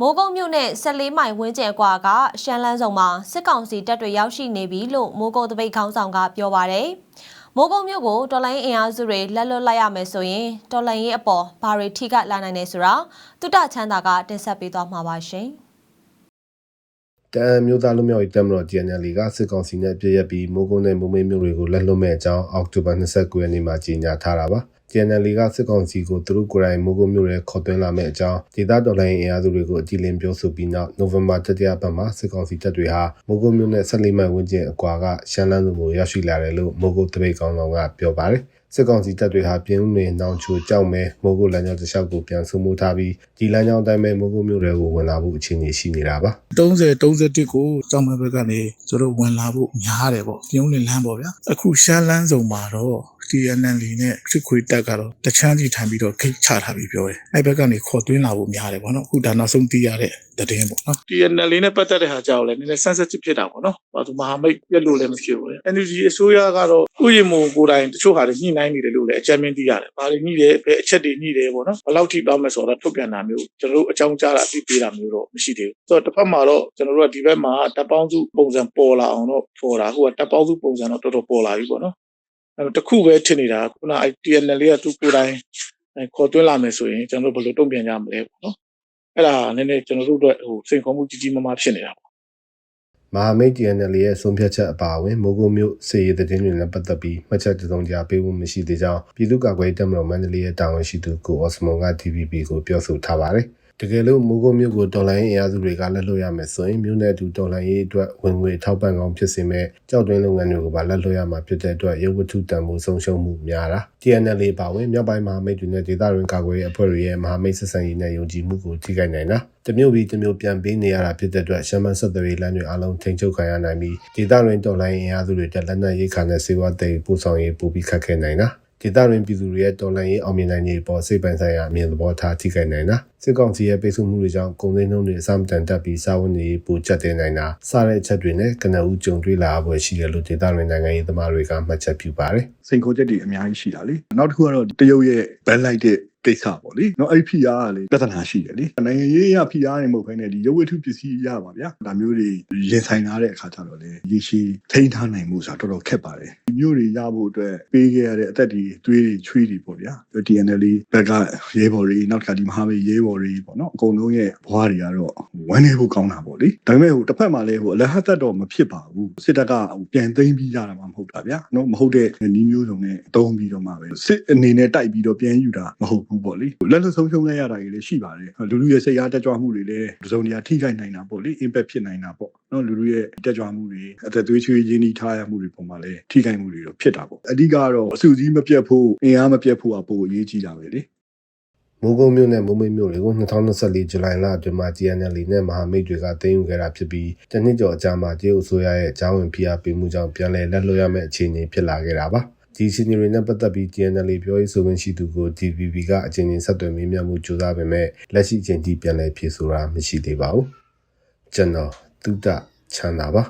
မိုးကုတ်မြို့နဲ့14မိုင်ဝန်းကျင်အကွာကရှမ်းလန်းဆောင်မှာစစ်ကောင်စီတပ်တွေရောက်ရှိနေပြီလို့မိုးကုတ်တပိတ်ခေါင်းဆောင်ကပြောပါရယ်မိုးကုတ်မြို့ကိုတော်လိုင်းအင်အားစုတွေလက်လွတ်လိုက်ရမယ်ဆိုရင်တော်လိုင်းရေးအပေါ်ဘာတွေထိခိုက်လာနိုင်လဲဆိုတာတုတချမ်းသာကတင်ဆက်ပေးသွားမှာပါရှင် တအံမျိုးသားလူမျိုးရေးတပ်မတော် GNL ကစစ်ကောင်စီနဲ့ပြည့်ရက်ပြီးမိုးကုန်းနဲ့မိုးမိတ်မျိုးတွေကိုလက်လွတ်မဲ့အကြောင်းအောက်တိုဘာ29ရက်နေ့မှာကြေညာထားတာပါ GNL ကစစ်ကောင်စီကိုသူတို့ကိုယ်တိုင်မိုးကုန်းမျိုးတွေခေါ်သွင်းလာမဲ့အကြောင်းဒေသတော်လှန်ရေးအင်အားစုတွေကိုအကြည်လင်ပြောဆိုပြီးနောက်နိုဝင်ဘာတတိယပတ်မှာစစ်ကောင်စီတပ်တွေဟာမိုးကုန်းမျိုးနဲ့14မိုင်ဝန်းကျင်အကွာကရှမ်းလန်းသူကိုရောက်ရှိလာတယ်လို့မိုးကုတ်တပိတ်ကောင်ဆောင်ကပြောပါတယ် စစ်ကောင်စီတပ်တွေဟာပြင်းဦးနေနောင်ချိုကြောက်မဲမိုးကုတ်လမ်းကြောင်းတစ်လျှောက်ကိုပြန်ဆုမှုထားပြီးဒီလမ်းကြောင်းတိုင်းပဲမိုးကုတ်မျိုးတွေကိုဝင်လာဖို့အခြေအနေရှိနေတာပါ30 31ကိုကြောင်မဲဘက်ကနေကျွန်တော်ဝင်လာဖို့များတယ်ပေါ့ပြုံးနေလမ်းပေါ့ဗျာအခုရှမ်းလန်းစုံမှာတော့ TNL နဲ့စစ်ခွေတက်ကတော့တချမ်းစီထိုင်ပြီးတော့ခိတ်ချထားပြီးပြောတယ်အဲ့ဘက်ကနေခေါ်သွင်းလာဖို့များတယ်ပေါ့နော်အခုဒါနောက်ဆုံးသိရတဲ့သတင်းပေါ့နော် TNL နဲ့ပတ်သက်တဲ့ဟာကြောက်လဲနည်းနည်း sensitive ဖြစ်တာပေါ့နော်ဘာသူမဟာမိတ်ပြက်လို့လည်းမဖြစ်ဘူးလေ energy အစိုးရကတော့ဥယျာဉ်မို့ကိုယ်တိုင်တချို့ဟာတွေညှိနှိုင်းနေတယ်လို့လည်းအကြမ်းမြင်သိရတယ်ဘာတွေညှိတယ်ဘယ်အချက်တွေညှိတယ်ပေါ့နော်ဘယ်လောက်ထိတောင်းမယ်ဆိုတော့ထုတ်ပြန်တာမျိုးကျွန်တော်တို့အကြောင်းကြားတာအသိပေးတာမျိုးတော့မရှိသေးဘူးဆိုတော့တစ်ဖက်မှာတော့ကျွန်တော်တို့ကဒီဘက်မှာတပ်ပေါင်းစုပုံစံပေါ်လာအောင်တော့ပေါ်လာဟိုကတပ်ပေါင်းစုပုံစံတော့တော်တော်ပေါ်လာပြီပေါ့နော် အဲ့တော့တစ်ခုပဲထင်နေတာခုန TNL လေးကသူကိုယ်တိုင်အဲ့ခေါ်သွင်းလာမယ်ဆိုရင်ကျွန်တော်တို့ဘယ်လိုတုံ့ပြန်ကြမလဲပေါ့နော်အဲ့ဒါနည်းနည်းကျွန်တော်တို့အတွက်ဟိုစိန်ခေါ်မှုကြီးကြီးမားမားဖြစ်နေတာပေါ့မဟာမိတ် TNL ရဲ့ဆုံးဖြတ်ချက်အပါအဝင်မိုးကုတ်မြို့စေရတဲ့တင်းတွေနဲ့ပတ်သက်ပြီးမှတ်ချက်တုံးကြပေးဖို့မရှိသေးကြောင်းပြည်သူ့ကာကွယ်ရေးတပ်မတော်မန္တလေးရဲ့တာဝန်ရှိသူကိုအော့စမွန်က TVB ကိုပြောဆိုထားပါတယ်။ တကယ်လို့မိုးကုတ်မြို့ကိုတော်လိုင်းအင်အားစုတွေကလက်လွှတ်ရမယ်ဆိုရင်မြို့နယ်တူတော်လိုင်းရေးအတွက်ဝင်ငွေထောက်ပံ့ကောင်းဖြစ်စေမဲ့ကြောက်တွင်းလုပ်ငန်းတွေကိုပါလက်လွှတ်ရမှာဖြစ်တဲ့အတွက်ရုပ်ဝတ္ထုတန်ဖိုးဆုံးရှုံးမှုများတာ TNL ပါဝင်မြောက်ပိုင်းမဟာမိတ်တွေနဲ့ဒေသတွင်းကာကွယ်ရေးအဖွဲ့တွေရဲ့မဟာမိတ်ဆက်ဆံရေးနဲ့ယုံကြည်မှုကိုထိခိုက်နိုင်တာတမျိုးပြီးတမျိုးပြန်ပေးနေရတာဖြစ်တဲ့အတွက်ရှမ်းမဆက်သွယ်ရေးလမ်းတွေအလုံးထိန်းချုပ်ခံရနိုင်ပြီးဒေသတွင်းတော်လိုင်းအင်အားစုတွေတက်လက်နက်ရေးခါနဲ့စေဝါတဲ့ပို့ဆောင်ရေးပို့ပြီးခတ်ခဲနိုင်တာ ဒေသတွင်းပြည်သူတွေရဲ့တော်လှန်ရေးအောင်မြင်နိုင်ရေးပေါ်စိတ်ပိုင်းဆိုင်ရာအမြင်သဘောထားထိခိုက်နိုင်တာစစ်ကောင်စီရဲ့ပိတ်ဆို့မှုတွေကြောင့်ကုန်စည်နှုန်းတွေအဆမတန်တက်ပြီးစာဝန်တွေပိုကျတဲ့နိုင်တာစတဲ့အချက်တွေနဲ့ကနအူးကြုံတွေ့လာပွဲရှိတယ်လို့ဒေသတွင်းနိုင်ငံရေးသမားတွေကမှတ်ချက်ပြုပါတယ်စိန်ခေါ်ချက်တွေအများကြီးရှိတာလေနောက်တစ်ခုကတော့တရုတ်ရဲ့ဘန်လိုက်တဲ့ ကိစ္စပေါ့လေနော်အဲ့ဒီဖိအားကလေပြဿနာရှိတယ်လေနိုင်ငံရေးအရဖိအားနေမဟုတ်ဘဲနဲ့ဒီရုပ်ဝတ္ထုပစ္စည်းရပါဗျာဒါမျိုးတွေရင်ဆိုင်လာတဲ့အခါကျတော့လေရေရှည်ထိန်းထားနိုင်မှုဆိုတာတော်တော်ခက်ပါတယ်ဒီမျိုးတွေရဖို့အတွက်ပေးခဲ့ရတဲ့အသက်တွေသွေးတွေချွေးတွေပေါ့ဗျာ TNL ဘက်ကရဲဘော်တွေနောက်တစ်ခါဒီမဟာမိတ်ရဲဘော်တွေပေါ့နော်အကုန်လုံးရဲ့ဘွားတွေကတော့ဝမ်းနေဖို့ကောင်းတာပေါ့လေဒါပေမဲ့ဟိုတစ်ဖက်မှာလည်းဟိုအလဟတ်သက်တော့မဖြစ်ပါဘူးစစ်တပ်ကဟိုပြန်သိမ်းပြီးရတာမှမဟုတ်တာဗျာနော်မဟုတ်တဲ့နီးမျိုးစုံနဲ့တုံးပြီးတော့မှပဲစစ်အနေနဲ့တိုက်ပြီးတော့ပြန်ယူတာမဟုတ်ဘူးပေါ့လေလက်လွတ်ဆုံးရှုံးလိုက်ရတာကြီးလည်းရှိပါတယ်လူလူရဲ့စိတ်အားတက်ကြွမှုတွေလည်းတစ်စုံတစ်ရာထိခိုက်နိုင်တာပေါ့လေ impact ဖြစ်နိုင်တာပေါ့နော်လူလူရဲ့တက်ကြွမှုတွေအသက်သွေးချွေးရင်းနှီးထားရမှုတွေပုံမှာလည်းထိခိုက်မှုတွေတော့ဖြစ်တာပေါ့အဓိကတော့အစုစည်းမပြတ်ဖို့အင်အားမပြတ်ဖို့ကပိုအရေးကြီးတာပဲလေမိုးကုတ်မြို့နဲ့မိုးမိတ်မြို့တွေကို2024ဇူလိုင်လအတွင်းမှာ GNL နဲ့မဟာမိတ်တွေကသိမ်းယူခဲ့တာဖြစ်ပြီးတနှစ်ကျော်အကြာမှာတရုတ်အစိုးရရဲ့အကြောင်းဝင်ဖိအားပေးမှုကြောင့်ပြန်လည်လက်လွှတ်ရမယ့်အခြေအနေဖြစ်လာခဲ့တာပါ ဒီစီနီတွေနဲ့ပတ်သက်ပြီး GNL ပြောရေးဆိုခွင့်ရှိသူကို DVB ကအချိန်ချင်းဆက်သွယ်မေးမြန်းမှုကြိုးစားပေမဲ့လက်ရှိအချိန်ထိပြန်လည်ဖြေဆိုတာမရှိသေးပါဘူးကျွန်တော်တုဒ္ဒချမ်းသာပါ